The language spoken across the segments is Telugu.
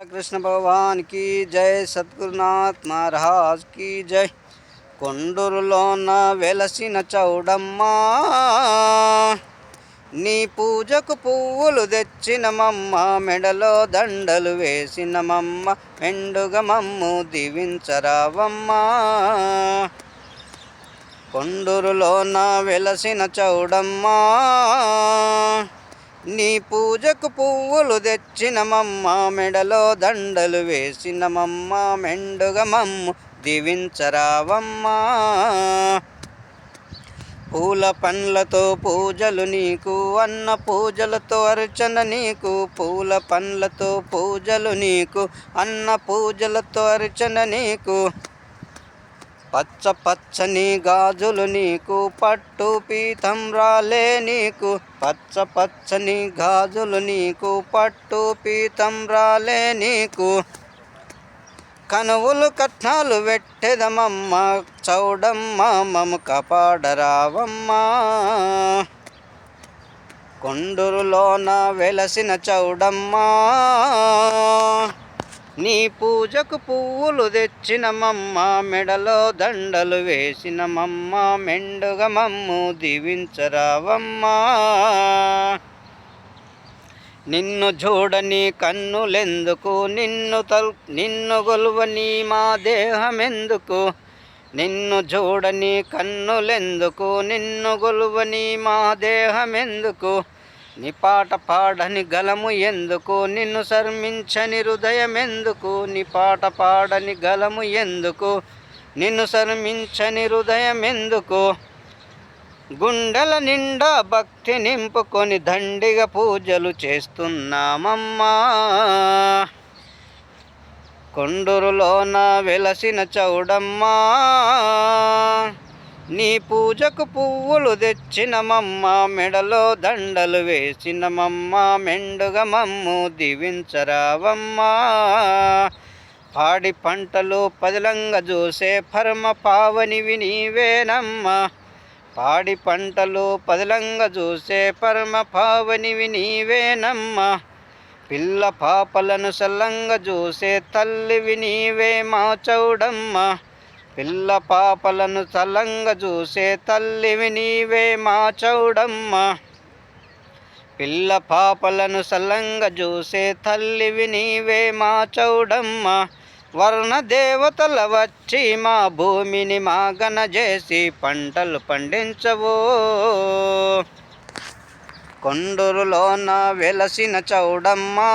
కృష్ణ భగవాన్కి జై సద్గురునాథ్ మహారాజ్కి జై. కొండూరులోన వెలసిన చౌడమ్మా నీ పూజకు పువ్వులు తెచ్చినమమ్మ మెడలో దండలు వేసినమమ్మ మెండుగ మమ్ము దీవించరావమ్మా కొండూరులోన వెలసిన చౌడమ్మా నీ పూజకు పువ్వులు తెచ్చినమమ్మ మెడలో దండలు వేసినమమ్మ మెండుగా మమ్ము దీవించరావమ్మా. పూల పండ్లతో పూజలు నీకు అన్న పూజలతో అర్చన నీకు పూల పండ్లతో పూజలు నీకు అన్న పూజలతో అర్చన నీకు. పచ్చ పచ్చని గాజులు నీకు పట్టు పీతం రాలే నీకు. పచ్చ పచ్చని గాజులు నీకు పట్టు పీతం రాలే నీకు. కనువులు కట్నాలు వెట్టెదమమ్మ చౌడమ్మ మము కపాడరావమ్మ కొండూరులోన వెలసిన చౌడమ్మా. నీ పూజకు పువ్వులు తెచ్చినమమ్మ మెడలో దండలు వేసినమమ్మ మెండుగా మమ్ము దీవించరావమ్మా. నిన్ను చూడని కన్నులెందుకు? నిన్ను తల్ నిన్ను గొలువని మా దేహమెందుకు? నిన్ను చూడని కన్నులెందుకు? నిన్ను గొలువని మా దేహమెందుకు? నిపాట పాడని గలము ఎందుకు? నిన్ను శర్మించని హృదయమెందుకు? నిపాట పాడని గలము ఎందుకు? నిన్ను శర్మించని హృదయమెందుకు? గుండెల నిండా భక్తి నింపుకొని దండిగా పూజలు చేస్తున్నామమ్మా. కొండూరులోన వెలసిన చౌడమ్మా. నీ పూజకు పువ్వులు తెచ్చినమమ్మ మెడలో దండలు వేసినమమ్మ మెండుగా మమ్ము దీవించరావమ్మా. పాడి పంటలు పదిలంగా చూసే పరమ పావనివి నీవేనమ్మా. పాడి పంటలు పదిలంగా చూసే పరమ పావనివి నీవేనమ్మా. పిల్ల పాపలను సల్లంగా చూసే తల్లివి నీవే మా చౌడమ్మ. పిల్ల పాపలను చల్లంగా చూసే తల్లివి నీవే మా చౌడమ్మ. పిల్ల పాపలను సలంగ చూసే తల్లివి నీవే మా చౌడమ్మ. వర్ణ దేవతల వచ్చి మా భూమిని మాగన చేసి పంటలు పండించవో. కొండూరులోన వెలసిన చౌడమ్మా.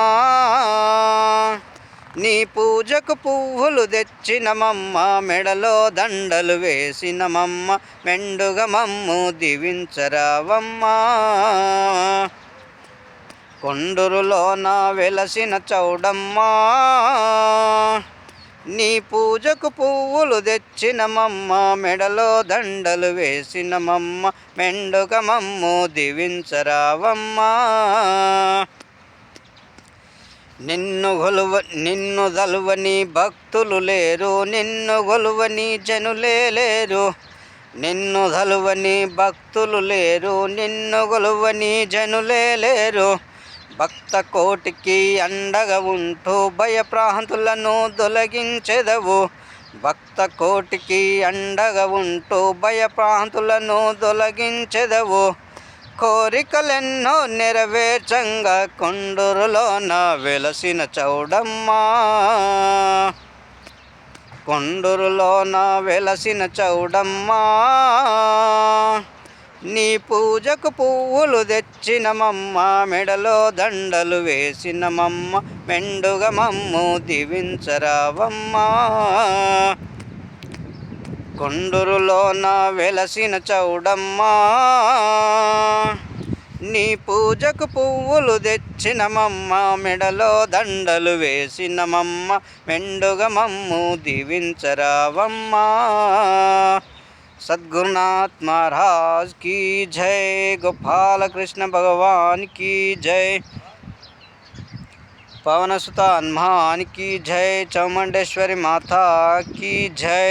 నీ పూజకు పువ్వులు తెచ్చినమమ్మ మెడలో దండలు వేసినమమ్మ మెండుగ మమ్ము దీవించరావమ్మా. నా వెలసిన చౌడమ్మా నీ పూజకు పువ్వులు తెచ్చినమమ్మ మెడలో దండలు వేసినమమ్మ మెండుగ మమ్ము దివించరావమ్మా. నిన్ను గొలువ నిన్ను దలువని భక్తులు లేరు నిన్ను గొలువని జనులే లేరు. నిన్ను దలువని భక్తులు లేరు నిన్ను గొలువని జనులే లేరు. భక్త కోటికి అండగా ఉంటూ భయప్రాంతులను తొలగించెదవు. భక్త కోటికి అండగా ఉంటూ భయప్రాంతులను తొలగించెదవు. కోరికలెన్నో నెరవేర్చంగా నా వెలసిన చౌడమ్మా. కొండూరులోన వెలసిన చౌడమ్మా. నీ పూజకు పువ్వులు తెచ్చినమమ్మ మెడలో దండలు వేసినమమ్మ మెండుగ మమ్ము దీవించరావమ్మా. కొండరులోన వెలసిన చౌడమ్మా నీ పూజకు పువ్వులు తెచ్చినమమ్మ మెడలో దండలు వేసినమమ్మ మెండుగ మమ్ము దీవించరావమ్మా. సద్గురునాథ్ మహారాజ్ కీ జై గోపాలకృష్ణ భగవాన్ కీ జై పవనసుత హనుమాన్ కీ జై చౌమండేశ్వరి మాతా కీ జై.